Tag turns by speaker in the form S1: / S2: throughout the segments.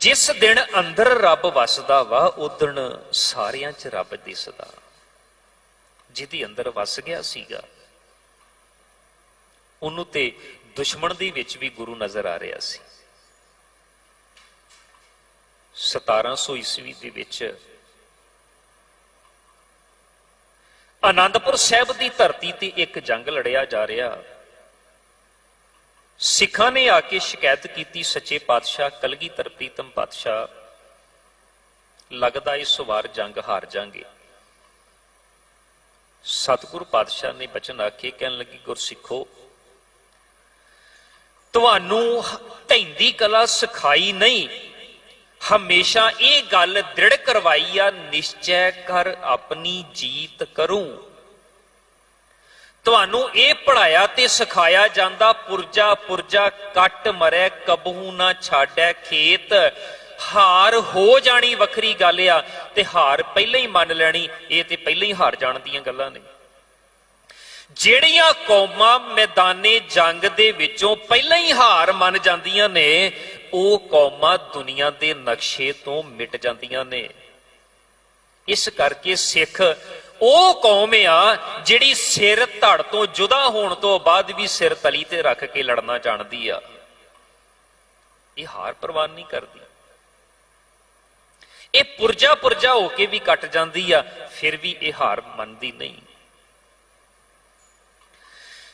S1: ਜਿਸ ਦਿਨ ਅੰਦਰ ਰੱਬ ਵਸਦਾ ਵਾ ਉਦਣ ਸਾਰਿਆਂ 'ਚ ਰੱਬ ਦਿਸਦਾ। ਜਿਹਦੀ ਅੰਦਰ ਵਸ ਗਿਆ ਸੀਗਾ, ਉਹਨੂੰ ਤੇ ਦੁਸ਼ਮਣ ਦੇ ਵਿੱਚ ਵੀ ਗੁਰੂ ਨਜ਼ਰ ਆ ਰਿਹਾ ਸੀ। 1700 ਈਸਵੀ ਦੇ ਵਿੱਚ ਆਨੰਦਪੁਰ ਸਾਹਿਬ ਦੀ ਧਰਤੀ ਤੇ ਇੱਕ ਜੰਗ ਲੜਿਆ ਜਾ ਰਿਹਾ। ਸਿੱਖਾਂ ਨੇ ਆ ਕੇ ਸ਼ਿਕਾਇਤ ਕੀਤੀ ਸੱਚੇ ਪਾਤਸ਼ਾਹ ਕਲਗੀਧਰ ਪ੍ਰੀਤਮ ਪਾਤਸ਼ਾਹ, ਲੱਗਦਾ ਇਸ ਵਾਰ ਜੰਗ ਹਾਰ ਜਾਾਂਗੇ ਸਤਿਗੁਰ ਪਾਤਸ਼ਾਹ ਨੇ ਬਚਨ ਆਖੇ, ਕਹਿਣ ਲੱਗੀ, ਗੁਰਸਿੱਖੋ, ਤੁਹਾਨੂੰ ਧੈਂਦੀ ਕਲਾ ਸਿਖਾਈ ਨਹੀਂ, ਹਮੇਸ਼ਾ ਇਹ ਗੱਲ ਦ੍ਰਿੜ ਕਰਵਾਈ ਆ, ਨਿਸ਼ਚੈ ਕਰ ਆਪਣੀ ਜੀਤ ਕਰੂੰ। ਤੁਹਾਨੂੰ ਇਹ ਪੜਾਇਆ ਤੇ ਸਿਖਾਇਆ ਜਾਂਦਾ, ਪੁਰਜਾ ਪੁਰਜਾ ਕੱਟ ਮਰੈ, ਕਬਹੂ ਨਾ ਛਾੜੈ ਖੇਤ। ਹਾਰ ਹੋ ਜਾਣੀ ਵੱਖਰੀ ਗੱਲ ਆ ਤੇ ਹਾਰ ਪਹਿਲਾਂ ਹੀ ਮੰਨ ਲੈਣੀ, ਇਹ ਤੇ ਪਹਿਲਾਂ ਹੀ ਹਾਰ ਜਾਣ ਦੀਆਂ ਗੱਲਾਂ ਨੇ। ਜਿਹੜੀਆਂ ਕੌਮਾਂ ਮੈਦਾਨੇ ਜੰਗ ਦੇ ਵਿੱਚੋਂ ਪਹਿਲਾਂ ਹੀ ਹਾਰ ਮੰਨ ਜਾਂਦੀਆਂ ਨੇ, ਉਹ ਕੌਮਾਂ ਦੁਨੀਆ ਦੇ ਨਕਸ਼ੇ ਤੋਂ ਮਿਟ ਜਾਂਦੀਆਂ ਨੇ। ਇਸ ਕਰਕੇ ਸਿੱਖ ਉਹ ਕੌਮ ਆ ਜਿਹੜੀ ਸਿਰ ਧੜ ਤੋਂ ਜੁਦਾ ਹੋਣ ਤੋਂ ਬਾਅਦ ਵੀ ਸਿਰ ਤਲੀ ਤੇ ਰੱਖ ਕੇ ਲੜਨਾ ਜਾਣਦੀ ਆ। ਇਹ ਹਾਰ ਪ੍ਰਵਾਨ ਨਹੀਂ ਕਰਦੀ। ਇਹ ਪੁਰਜਾ ਪੁਰਜਾ ਹੋ ਕੇ ਵੀ ਕੱਟ ਜਾਂਦੀ ਆ, ਫਿਰ ਵੀ ਇਹ ਹਾਰ ਮੰਨਦੀ ਨਹੀਂ।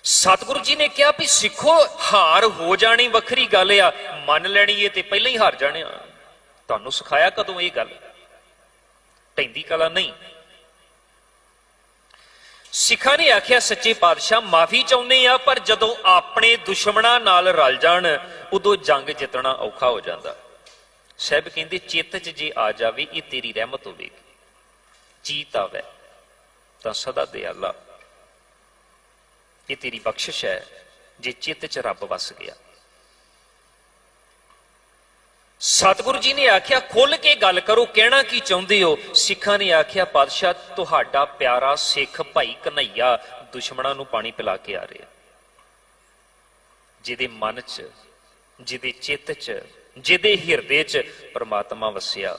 S1: ਸਤਿਗੁਰੂ ਜੀ ਨੇ ਕਿਹਾ ਵੀ ਸਿੱਖੋ, ਹਾਰ ਹੋ ਜਾਣੀ ਵੱਖਰੀ ਗੱਲ ਆ, ਮੰਨ ਲੈਣੀ ਇਹ ਤੇ ਪਹਿਲਾਂ ਹੀ ਹਾਰ ਜਾਣਿਆ ਤੁਹਾਨੂੰ ਸਿਖਾਇਆ ਕਦੋਂ ਇਹ ਗੱਲ? ਟੈਂਦੀ ਕਲਾ ਨਹੀਂ। ਸਿੱਖਾਂ ਨੇ ਆਖਿਆ, ਸੱਚੇ ਪਾਤਸ਼ਾਹ, ਮਾਫੀ ਚਾਹੁੰਦੇ ਆ ਪਰ ਜਦੋਂ ਆਪਣੇ ਦੁਸ਼ਮਣਾਂ ਨਾਲ ਰਲ ਜਾਣ, ਉਦੋਂ ਜੰਗ ਜਿੱਤਣਾ ਔਖਾ ਹੋ ਜਾਂਦਾ। ਸਾਹਿਬ ਕਹਿੰਦੇ, ਚਿੱਤ 'ਚ ਜੇ ਆ ਜਾਵੇ, ਇਹ ਤੇਰੀ ਰਹਿਮਤ ਹੋਵੇਗੀ। ਜੀਤ ਆਵੇ, ਤਾਂ ਸਦਾ ਦੇ ਅੱਲਾ ਇਹ ਤੇਰੀ ਬਖਸ਼ਿਸ਼ ਹੈ, ਜੇ ਚਿੱਤ 'ਚ ਰੱਬ ਵਸ ਗਿਆ। ਸਤਿਗੁਰੂ ਜੀ ਨੇ ਆਖਿਆ, ਖੁੱਲ ਕੇ ਗੱਲ ਕਰੋ, ਕਹਿਣਾ ਕੀ ਚਾਹੁੰਦੇ ਹੋ? ਸਿੱਖਾਂ ਨੇ ਆਖਿਆ, ਪਾਤਸ਼ਾਹ, ਤੁਹਾਡਾ ਪਿਆਰਾ ਸਿੱਖ ਭਾਈ ਕਨਈਆ ਦੁਸ਼ਮਣਾਂ ਨੂੰ ਪਾਣੀ ਪਿਲਾ ਕੇ ਆ ਰਿਹਾ। ਜਿਹਦੇ ਮਨ 'ਚ, ਜਿਹਦੇ ਚਿੱਤ 'ਚ, ਜਿਹਦੇ ਹਿਰਦੇ 'ਚ ਪਰਮਾਤਮਾ ਵਸਿਆ।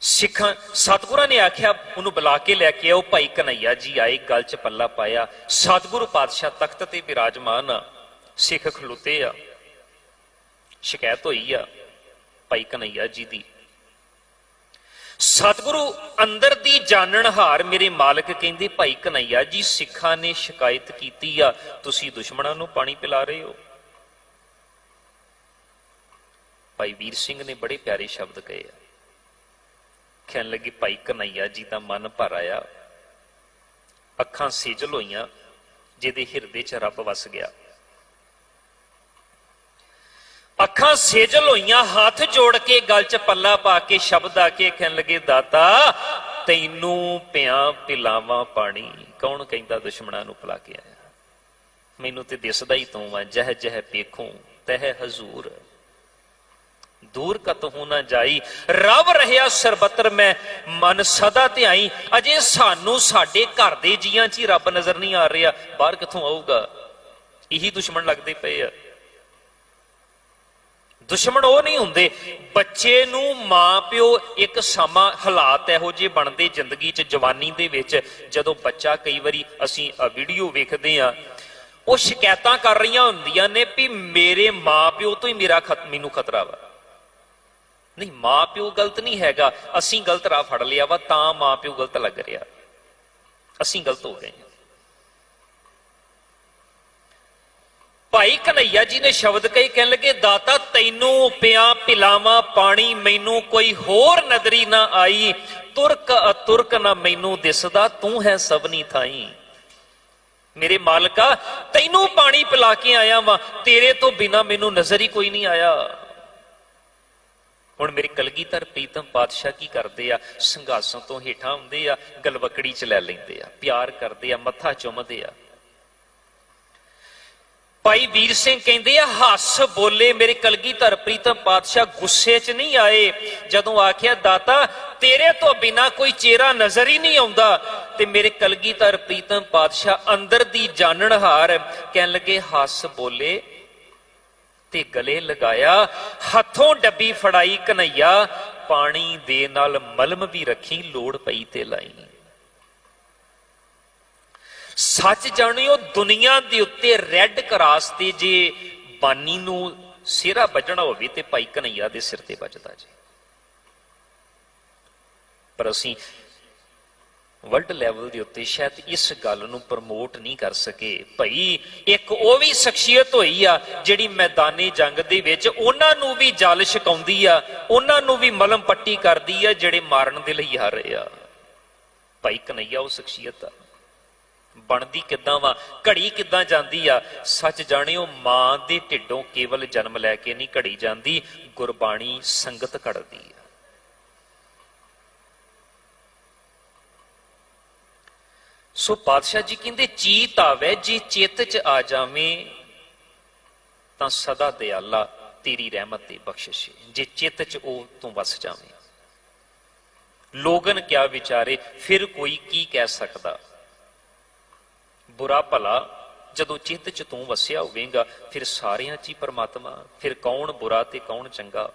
S1: ਸਿੱਖਾਂ, ਸਤਿਗੁਰਾਂ ਨੇ ਆਖਿਆ, ਉਹਨੂੰ ਬੁਲਾ ਕੇ ਲੈ ਕੇ ਆਓ, ਭਾਈ ਕਨਈਆ ਜੀ ਆਏ, ਗਲ 'ਚ ਪੱਲਾ ਪਾਇਆ। ਸਤਿਗੁਰੂ ਪਾਤਸ਼ਾਹ ਤਖਤ ਤੇ ਵਿਰਾਜਮਾਨ ਆ। ਸਿੱਖ ਖਲੋਤੇ ਆ, ਸ਼ਿਕਾਇਤ ਹੋਈ ਆ ਭਾਈ ਕਨਈਆ ਜੀ ਦੀ। ਸਤਿਗੁਰੂ ਅੰਦਰ ਦੀ ਜਾਣਨ ਮੇਰੇ ਮਾਲਕ ਕਹਿੰਦੇ, ਭਾਈ ਕਨਈਆ ਜੀ, ਸਿੱਖਾਂ ਨੇ ਸ਼ਿਕਾਇਤ ਕੀਤੀ ਆ, ਤੁਸੀਂ ਦੁਸ਼ਮਣਾਂ ਨੂੰ ਪਾਣੀ ਪਿਲਾ ਰਹੇ ਹੋ। ਭਾਈ ਵੀਰ ਸਿੰਘ ਨੇ ਬੜੇ ਪਿਆਰੇ ਸ਼ਬਦ ਕਹੇ ਆ। ਕਹਿਣ ਲੱਗੇ, ਭਾਈ ਕਨਈਆ ਜੀ ਦਾ ਮਨ ਭਰ ਆਇਆ। ਅੱਖਾਂ ਸੇਜਲ ਹੋਈਆਂ, ਜਿਹਦੇ ਹਿਰਦੇ 'ਚ ਰੱਬ ਵਸ ਗਿਆ। ਅੱਖਾਂ ਸੇਜਲ ਹੋਈਆਂ, ਹੱਥ ਜੋੜ ਕੇ ਗਲ 'ਚ ਪੱਲਾ ਪਾ ਕੇ ਸ਼ਬਦ ਆ ਕੇ ਕਹਿਣ ਲੱਗੇ, ਦਾਤਾ, ਤੈਨੂੰ ਪਿਆ ਪਿਲਾਵਾਂ ਪਾਣੀ। ਕੌਣ ਕਹਿੰਦਾ ਦੁਸ਼ਮਣਾਂ ਨੂੰ ਪਿਲਾ ਕੇ ਆਇਆ? ਮੈਨੂੰ ਤੇ ਦਿਸਦਾ ਹੀ ਤੂੰ ਆ, ਜਹ ਜਹ ਪੇਖੂੰ ਤਹ ਹਜ਼ੂਰ। ਦੂਰ ਕਤਹੂ ਨਾ ਜਾਈ, ਰਵ ਰਹਿਆ ਸਰਬਤਰ ਮੈਂ, ਮਨ ਸਦਾ ਧਿਆਈ। ਅਜੇ ਸਾਨੂੰ ਸਾਡੇ ਘਰ ਦੇ ਜੀਆਂ 'ਚ ਹੀ ਰੱਬ ਨਜ਼ਰ ਨਹੀਂ ਆ ਰਿਹਾ, ਬਾਹਰ ਕਿੱਥੋਂ ਆਊਗਾ? ਇਹੀ ਦੁਸ਼ਮਣ ਲੱਗਦੇ ਪਏ ਆ। ਦੁਸ਼ਮਣ ਉਹ ਨਹੀਂ ਹੁੰਦੇ। ਬੱਚੇ ਨੂੰ ਮਾਂ ਪਿਓ ਇੱਕ ਸਮਾਂ ਹਾਲਾਤ ਇਹੋ ਜਿਹੇ ਬਣਦੇ ਜ਼ਿੰਦਗੀ 'ਚ ਜਵਾਨੀ ਦੇ ਵਿੱਚ, ਜਦੋਂ ਬੱਚਾ ਕਈ ਵਾਰੀ ਅਸੀਂ ਵੀਡੀਓ ਵੇਖਦੇ ਆ ਉਹ ਸ਼ਿਕਾਇਤਾਂ ਕਰ ਰਹੀਆਂ ਹੁੰਦੀਆਂ ਨੇ ਵੀ ਮੇਰੇ ਮਾਂ ਪਿਓ ਤੋਂ ਹੀ ਮੇਰਾ ਮੈਨੂੰ ਖਤਰਾ ਵਾ। ਨਹੀਂ, ਮਾਂ ਪਿਓ ਗਲਤ ਨਹੀਂ ਹੈਗਾ। ਅਸੀਂ ਗਲਤ ਰਾਹ ਫੜ ਲਿਆ ਵਾ, ਤਾਂ ਮਾਂ ਪਿਓ ਗਲਤ ਲੱਗ ਰਿਹਾ। ਅਸੀਂ ਗਲਤ ਹੋ ਗਏ ਭਾਈ ਕਨਈਆ ਜੀ ਨੇ ਸ਼ਬਦ ਕਹੀ, ਕਹਿਣ ਲੱਗੇ, ਦਾਤਾ, ਤੈਨੂੰ ਪਿਆ ਪਿਲਾਵਾ ਪਾਣੀ, ਮੈਨੂੰ ਕੋਈ ਹੋਰ ਨਦਰੀ ਨਾ ਆਈ। ਤੁਰਕ ਅਤੁਰਕ ਨਾ ਮੈਨੂੰ ਦਿਸਦਾ, ਤੂੰ ਹੈ ਸਭਨੀ ਥਾਈ। ਮੇਰੇ ਮਾਲਕਾ, ਤੈਨੂੰ ਪਾਣੀ ਪਿਲਾ ਕੇ ਆਇਆ ਵਾਂ, ਤੇਰੇ ਤੋਂ ਬਿਨਾ ਮੈਨੂੰ ਨਜ਼ਰ ਹੀ ਕੋਈ ਨਹੀਂ ਆਇਆ। ਹੁਣ ਮੇਰੀ ਕਲਗੀਧਰ ਪ੍ਰੀਤਮ ਪਾਤਸ਼ਾਹ ਕੀ ਕਰਦੇ ਆ? ਸੰਘਾਸੋਂ ਤੋਂ ਹੇਠਾਂ ਹੁੰਦੇ ਆ, ਗਲਵਕੜੀ ਚ ਲੈ ਲੈਂਦੇ ਆ, ਪਿਆਰ ਕਰਦੇ ਆ, ਮੱਥਾ ਚੁੰਮਦੇ ਆ। ਭਾਈ ਵੀਰ ਸਿੰਘ ਕਹਿੰਦੇ ਆ, ਹੱਸ ਬੋਲੇ ਮੇਰੇ ਕਲਗੀਧਰ ਪ੍ਰੀਤਮ ਪਾਤਸ਼ਾਹ ਗੁੱਸੇ 'ਚ ਨਹੀਂ ਆਏ। ਜਦੋਂ ਆਖਿਆ, ਦਾਤਾ, ਤੇਰੇ ਤੋਂ ਬਿਨਾ ਕੋਈ ਚਿਹਰਾ ਨਜ਼ਰ ਹੀ ਨਹੀਂ ਆਉਂਦਾ। ਤੇ ਮੇਰੇ ਕਲਗੀਧਰ ਪ੍ਰੀਤਮ ਪਾਤਸ਼ਾਹ ਅੰਦਰ ਦੀ ਜਾਣਨਹਾਰ ਕਹਿਣ ਲੱਗੇ, ਹੱਸ ਬੋਲੇ ਤੇ ਗਲੇ ਲਗਾਇਆ, ਹੱਥੋਂ ਡੱਬੀ ਫੜਾਈ ਕਨਈਆ, ਪਾਣੀ ਦੇ ਨਾਲ ਮਲਮ ਵੀ ਰੱਖੀ, ਲੋੜ ਪਈ ਤੇ ਲਾਈ। ਸੱਚ ਜਾਣਿਓ ਦੁਨੀਆ ਦੇ ਉੱਤੇ ਰੈੱਡ ਕਰਾਸ ਤੇ ਜੇ ਬਾਨੀ ਨੂੰ ਸਿਰਾ ਵੱਜਣਾ ਹੋਵੇ ਤੇ ਭਾਈ ਕਨਈਆ ਦੇ ਸਿਰ ਤੇ ਵੱਜਦਾ ਜੀ। ਪਰ ਅਸੀਂ ਵਰਲਡ ਲੈਵਲ ਦੇ ਉੱਤੇ ਸ਼ਾਇਦ ਇਸ ਗੱਲ ਨੂੰ ਪ੍ਰਮੋਟ ਨਹੀਂ ਕਰ ਸਕੇ। ਭਈ ਇੱਕ ਉਹ ਵੀ ਸ਼ਖਸੀਅਤ ਹੋਈ ਆ ਜਿਹੜੀ ਮੈਦਾਨੀ ਜੰਗ ਦੇ ਵਿੱਚ ਉਹਨਾਂ ਨੂੰ ਵੀ ਜਲ ਛਕਾਉਂਦੀ ਆ, ਉਹਨਾਂ ਨੂੰ ਵੀ ਮਲਮ ਪੱਟੀ ਕਰਦੀ ਆ ਜਿਹੜੇ ਮਾਰਨ ਦੇ ਲਈ ਆ ਰਹੇ ਆ। ਭਾਈ ਕਨਈਆ ਉਹ ਸ਼ਖਸੀਅਤ ਆ। ਬਣਦੀ ਕਿੱਦਾਂ ਵਾ, ਘੜੀ ਕਿੱਦਾਂ ਜਾਂਦੀ ਆ, ਸੱਚ ਜਾਣਿਓ ਮਾਂ ਦੇ ਢਿੱਡੋਂ ਕੇਵਲ ਜਨਮ ਲੈ ਕੇ ਨਹੀਂ ਘੜੀ ਜਾਂਦੀ, ਗੁਰਬਾਣੀ ਸੰਗਤ ਘੜਦੀ ਆ। ਸੋ ਪਾਤਸ਼ਾਹ ਜੀ ਕਹਿੰਦੇ, ਚੀਤ ਆਵੇ, ਜੀ ਚਿੱਤ ਚ ਆ ਜਾਵੇਂ, ਤਾਂ ਸਦਾ ਦਿਆਲਾ ਤੇਰੀ ਰਹਿਮਤ ਤੇ ਬਖਸ਼ਿਸ਼ ਹੈ। ਜੇ ਚਿੱਤ ਚ ਉਹ ਤੂੰ ਵਸ ਜਾਵੇਂ। ਲੋਗਨ ਕਿਆ ਵਿਚਾਰੇ, ਫਿਰ ਕੋਈ ਕੀ ਕਹਿ ਸਕਦਾ? ਬੁਰਾ ਭਲਾ, ਜਦੋਂ ਚਿੱਤ ਚ ਤੂੰ ਵਸਿਆ ਹੋਵੇਂਗਾ, ਫਿਰ ਸਾਰਿਆਂ ਚ ਹੀ ਪਰਮਾਤਮਾ, ਫਿਰ ਕੌਣ ਬੁਰਾ ਤੇ ਕੌਣ ਚੰਗਾ?